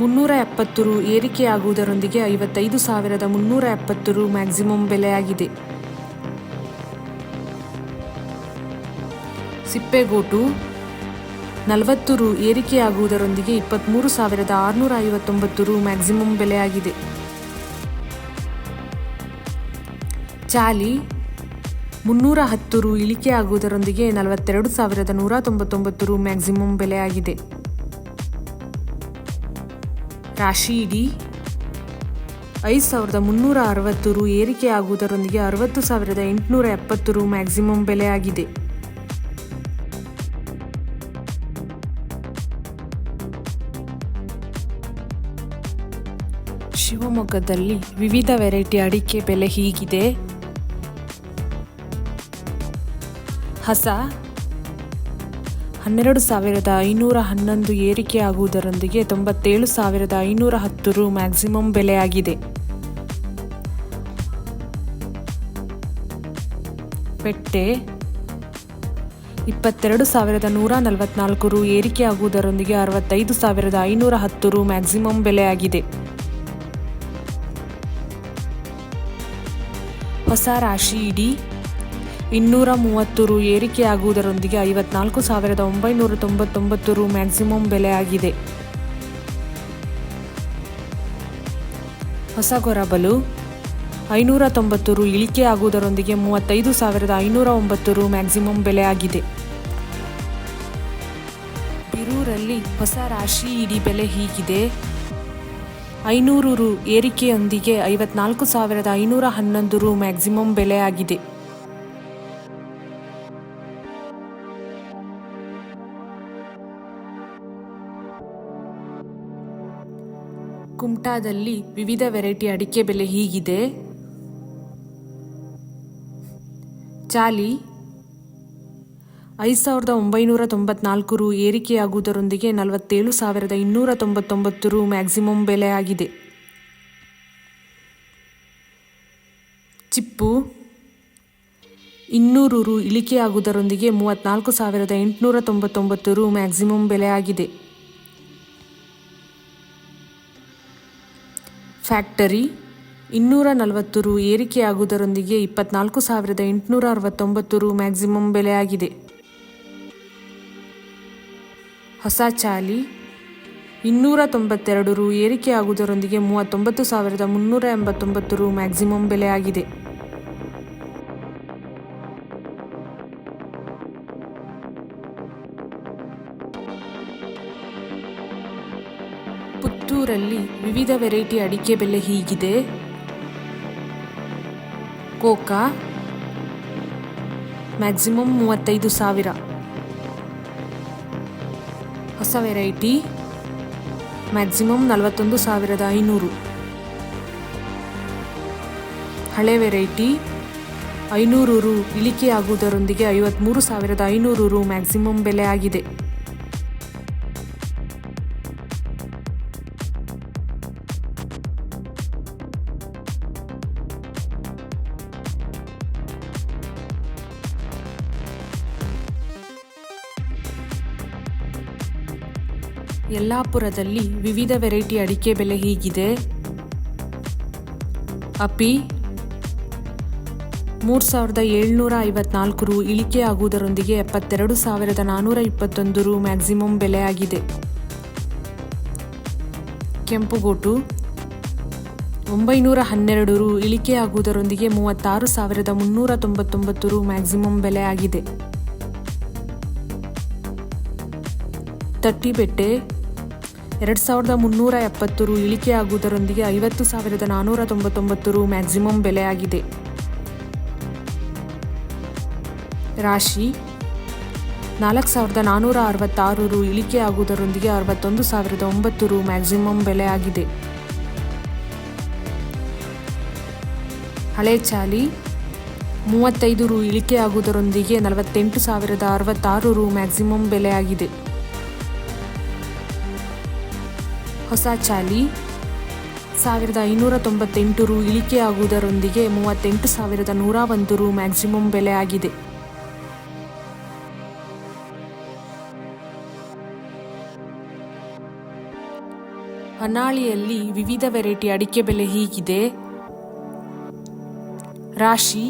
ಮುನ್ನೂರ ಎಪ್ಪತ್ತು ರು ಏರಿಕೆಯಾಗುವುದರೊಂದಿಗೆ ಐವತ್ತೈದು ಸಾವಿರದ ಮುನ್ನೂರ ಎಪ್ಪತ್ತು ರು ಮ್ಯಾಕ್ಸಿಮಮ್ ಬೆಲೆಯಾಗಿದೆ. ಸಿಪ್ಪೆಗೋಟು ನಲವತ್ತು ರು ಏರಿಕೆಯಾಗುವುದರೊಂದಿಗೆ ಇಪ್ಪತ್ತ್ಮೂರು ಸಾವಿರದ ಆರುನೂರ ಐವತ್ತೊಂಬತ್ತು ರು ಮ್ಯಾಕ್ಸಿಮಮ್ ಬೆಲೆಯಾಗಿದೆ. ಚಾಲಿ ಮುನ್ನೂರ ಹತ್ತು ರು ಇಳಿಕೆಯಾಗುವುದರೊಂದಿಗೆ ನಲವತ್ತೆರಡು ಸಾವಿರದ ನೂರ ತೊಂಬತ್ತೊಂಬತ್ತು ರು ಮ್ಯಾಕ್ಸಿಮಮ್ ಬೆಲೆಯಾಗಿದೆ. ರಾಶಿ ಇಡೀ ಐದು ಸಾವಿರದ ಮುನ್ನೂರ ಅರವತ್ತು ರು ಏರಿಕೆಯಾಗುವುದರೊಂದಿಗೆ ಅರವತ್ತು ಸಾವಿರದ ಎಂಟುನೂರ ಎಪ್ಪತ್ತು ರು ಮ್ಯಾಕ್ಸಿಮಮ್ ಬೆಲೆಯಾಗಿದೆ ಶಿವಮೊಗ್ಗದಲ್ಲಿ ವಿವಿಧ ವೆರೈಟಿ ಅಡಿಕೆ ಬೆಲೆ ಹೀಗಿದೆ. ಹಸ ಹನ್ನೆರಡು ಸಾವಿರದ ಐನೂರ ಹನ್ನೊಂದು ಏರಿಕೆಯಾಗುವುದರೊಂದಿಗೆ ತೊಂಬತ್ತೇಳು ಸಾವಿರದ ಐನೂರ ಹತ್ತು ರು ಮ್ಯಾಕ್ಸಿಮಮ್ ಬೆಲೆಯಾಗಿದೆ. ಪೆಟ್ಟೆ, ಇಪ್ಪತ್ತೆರಡು ಸಾವಿರದ ನೂರ ನಲವತ್ನಾಲ್ಕು ರು ಏರಿಕೆಯಾಗುವುದರೊಂದಿಗೆ ಅರವತ್ತೈದು ಸಾವಿರದ ಐನೂರ ಹತ್ತು ರು ಮ್ಯಾಕ್ಸಿಮಮ್ ಬೆಲೆಯಾಗಿದೆ. ಹೊಸ ರಾಶಿ ಇಡೀ. ಇನ್ನೂರ ಮೂವತ್ತು ರು ಏರಿಕೆಯಾಗುವುದರೊಂದಿಗೆ ಐವತ್ನಾಲ್ಕು ಸಾವಿರದ ಒಂಬೈನೂರ ತೊಂಬತ್ತೊಂಬತ್ತು ರು ಮ್ಯಾಕ್ಸಿಮಮ್ ಬೆಲೆಯಾಗಿದೆ. ಹೊಸ ಗೊರಬಲು ಐನೂರ ತೊಂಬತ್ತು ರು ಇಳಿಕೆಯಾಗುವುದರೊಂದಿಗೆ ಮೂವತ್ತೈದು ಸಾವಿರದ ಐನೂರ ಒಂಬತ್ತು ರು ಮ್ಯಾಕ್ಸಿಮಮ್ ಬೆಲೆಯಾಗಿದೆ. ಬಿರೂರಲ್ಲಿ ಹೊಸ ರಾಶಿ ಇಡೀ ಬೆಲೆ ಹೀಗಿದೆ. ಐನೂರು ರು ಏರಿಕೆಯೊಂದಿಗೆ ಐವತ್ನಾಲ್ಕು ಸಾವಿರದ ಐನೂರ ಹನ್ನೊಂದು ರು ಮ್ಯಾಕ್ಸಿಮಮ್ ಬೆಲೆಯಾಗಿದೆ. ಕುಮ್ಟಾದಲ್ಲಿ ವಿವಿಧ ವೆರೈಟಿ ಅಡಿಕೆ ಬೆಲೆ ಹೀಗಿದೆ. ಚಾಲಿ, ಐದು ಸಾವಿರದ ಒಂಬೈನೂರ ತೊಂಬತ್ನಾಲ್ಕು ರು ಏರಿಕೆಯಾಗುವುದರೊಂದಿಗೆ ನಲವತ್ತೇಳು ಸಾವಿರದ ಇನ್ನೂರ ತೊಂಬತ್ತೊಂಬತ್ತು ರು ಮ್ಯಾಕ್ಸಿಮಮ್ ಬೆಲೆಯಾಗಿದೆ ಚಿಪ್ಪು, ಇನ್ನೂರು ರು ಇಳಿಕೆಯಾಗುವುದರೊಂದಿಗೆ ಮೂವತ್ತ್ನಾಲ್ಕು ಸಾವಿರದ ಎಂಟುನೂರ ತೊಂಬತ್ತೊಂಬತ್ತು ರು ಮ್ಯಾಕ್ಸಿಮಮ್ ಬೆಲೆಯಾಗಿದೆ ಫ್ಯಾಕ್ಟರಿ ಇನ್ನೂರ ನಲವತ್ತು ರು ಏರಿಕೆಯಾಗುವುದರೊಂದಿಗೆ ಇಪ್ಪತ್ನಾಲ್ಕು ಸಾವಿರದ ಎಂಟುನೂರ ಅರವತ್ತೊಂಬತ್ತು ರು ಮ್ಯಾಕ್ಸಿಮಮ್ ಬೆಲೆಯಾಗಿದೆ. ಹೊಸ ಚಾಲಿ ಇನ್ನೂರ ತೊಂಬತ್ತೆರಡು ರು ಏರಿಕೆಯಾಗುವುದರೊಂದಿಗೆ ಮೂವತ್ತೊಂಬತ್ತು ಸಾವಿರದ ಮುನ್ನೂರ ಎಂಬತ್ತೊಂಬತ್ತು ರು ಮ್ಯಾಕ್ಸಿಮಮ್ ಬೆಲೆಯಾಗಿದೆ. ಪುತ್ತೂರಲ್ಲಿ ವಿವಿಧ ವೆರೈಟಿ ಅಡಿಕೆ ಬೆಲೆ ಹೀಗಿದೆ. ಕೋಕಾ ಮ್ಯಾಕ್ಸಿಮಮ್ ಮೂವತ್ತೈದು ಸಾವಿರ. ಹೊಸ ವೆರೈಟಿ ಮ್ಯಾಕ್ಸಿಮಮ್ ನಲವತ್ತೊಂದು ಸಾವಿರದ ಐನೂರು. ಹಳೆ ವೆರೈಟಿ ಐನೂರು ರು ಇಳಿಕೆಯಾಗುವುದರೊಂದಿಗೆ ಐವತ್ತ್ಮೂರು ಸಾವಿರದ ಐನೂರು ರು ಮ್ಯಾಕ್ಸಿಮಮ್ ಬೆಲೆ ಆಗಿದೆ. ಯಲ್ಲಾಪುರದಲ್ಲಿ ವಿವಿಧ ವೆರೈಟಿ ಅಡಿಕೆ ಬೆಲೆ ಹೀಗಿದೆ. ಅಪಿ, ಮೂರು ಸಾವಿರದ ಏಳ್ನೂರ ಐವತ್ನಾಲ್ಕು ರು ಇಳಿಕೆಯಾಗುವುದರೊಂದಿಗೆ ಎಪ್ಪತ್ತೆರಡು ಸಾವಿರದ ನಾನ್ನೂರ ಇಪ್ಪತ್ತೊಂದು ರು ಮ್ಯಾಕ್ಸಿಮಮ್ ಆಗಿದೆ. ಕೆಂಪುಗೋಟು, ಒಂಬೈನೂರ ಹನ್ನೆರಡು ರು ಇಳಿಕೆಯಾಗುವುದರೊಂದಿಗೆ ಮೂವತ್ತಾರು ಸಾವಿರದ ಮುನ್ನೂರ ತೊಂಬತ್ತೊಂಬತ್ತು ರು ಮ್ಯಾಕ್ಸಿಮಮ್ ಬೆಲೆ ಆಗಿದೆ. ತಟ್ಟಿಬೆಟ್ಟೆ ಎರಡು ಸಾವಿರದ ಮುನ್ನೂರ ಎಪ್ಪತ್ತು ರು ಇಳಿಕೆಯಾಗುವುದರೊಂದಿಗೆ ಐವತ್ತು ಸಾವಿರದ ನಾನ್ನೂರ ತೊಂಬತ್ತೊಂಬತ್ತು ರು ಮ್ಯಾಕ್ಸಿಮಮ್ ಬೆಲೆಯಾಗಿದೆ. ರಾಶಿ ನಾಲ್ಕು ಸಾವಿರದ ನಾನ್ನೂರ ಅರವತ್ತಾರು ರು ಇಳಿಕೆಯಾಗುವುದರೊಂದಿಗೆ ಅರವತ್ತೊಂದು ಸಾವಿರದ ಒಂಬತ್ತು ರು ಮ್ಯಾಕ್ಸಿಮಮ್ ಬೆಲೆಯಾಗಿದೆ. ಹಳೆ ಚಾಲಿ ಮೂವತ್ತೈದು ರು ಇಳಿಕೆಯಾಗುವುದರೊಂದಿಗೆ ನಲವತ್ತೆಂಟು ಸಾವಿರದ ಅರವತ್ತಾರು ರು ಮ್ಯಾಕ್ಸಿಮಮ್ ಬೆಲೆ ಹೊಸ ಚಾಲಿ. ಸಾವಿರದ ಐನೂರ ತೊಂಬತ್ತೆಂಟು ರು ಇಳಿಕೆಯಾಗುವುದರೊಂದಿಗೆ ಮೂವತ್ತೆಂಟು ಸಾವಿರದ ನೂರ ಒಂದು ರು ಮ್ಯಾಕ್ಸಿಮಮ್ ಬೆಲೆ ಆಗಿದೆ. ಹೊನ್ನಾಳಿಯಲ್ಲಿ ವಿವಿಧ ವೆರೈಟಿ ಅಡಿಕೆ ಬೆಲೆ ಹೀಗಿದೆ. ರಾಶಿ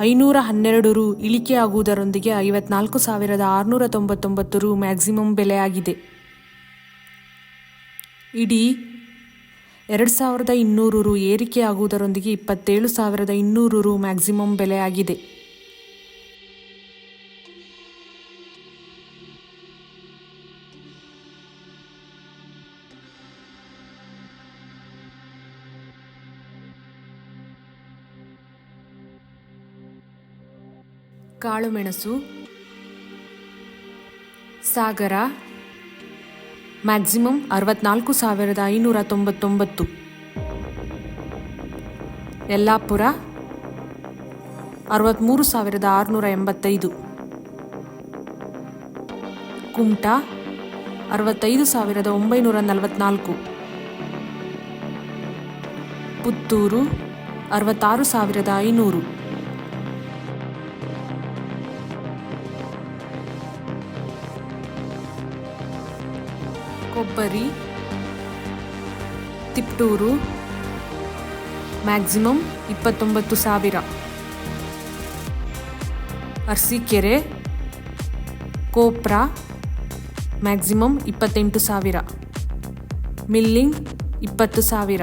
ಐನೂರ ಹನ್ನೆರಡು ರು ಇಳಿಕೆಯಾಗುವುದರೊಂದಿಗೆ ಐವತ್ನಾಲ್ಕು ಸಾವಿರದ ಆರುನೂರ ತೊಂಬತ್ತೊಂಬತ್ತು ರು ಮ್ಯಾಕ್ಸಿಮಮ್ ಬೆಲೆ ಆಗಿದೆ. ಇಡೀ ಎರಡು ಸಾವಿರದ ಇನ್ನೂರು ರು ಏರಿಕೆಯಾಗುವುದರೊಂದಿಗೆ ಇಪ್ಪತ್ತೇಳು ಸಾವಿರದ ಇನ್ನೂರು ರು ಮ್ಯಾಕ್ಸಿಮಮ್ ಬೆಲೆ ಆಗಿದೆ. ಕಾಳುಮೆಣಸು, ಸಾಗರ ಮ್ಯಾಕ್ಸಿಮಮ್ ಅರವತ್ನಾಲ್ಕು ಸಾವಿರದ ಐನೂರ ತೊಂಬತ್ತೊಂಬತ್ತು. ಯಲ್ಲಾಪುರ ಅರವತ್ತ್ಮೂರು ಸಾವಿರದ ಆರುನೂರ ಎಂಬತ್ತೈದು. ಕುಮಟಾ ಅರವತ್ತೈದು ಸಾವಿರದ ಒಂಬೈನೂರ ನಲವತ್ನಾಲ್ಕು. ಪುತ್ತೂರು ಅರವತ್ತಾರು ಸಾವಿರದ ಐನೂರು. ಕೊಬ್ಬರಿ ತಿಪ್ಟೂರು ಮ್ಯಾಕ್ಸಿಮಮ್ ಇಪ್ಪತ್ತೊಂಬತ್ತು ಸಾವಿರ. ಅರ್ಸಿಕೆರೆ ಕೋಪ್ರಾ ಮ್ಯಾಕ್ಸಿಮಮ್ ಇಪ್ಪತ್ತೆಂಟು ಸಾವಿರ. ಮಿಲ್ಲಿಂಗ್ ಇಪ್ಪತ್ತು ಸಾವಿರ.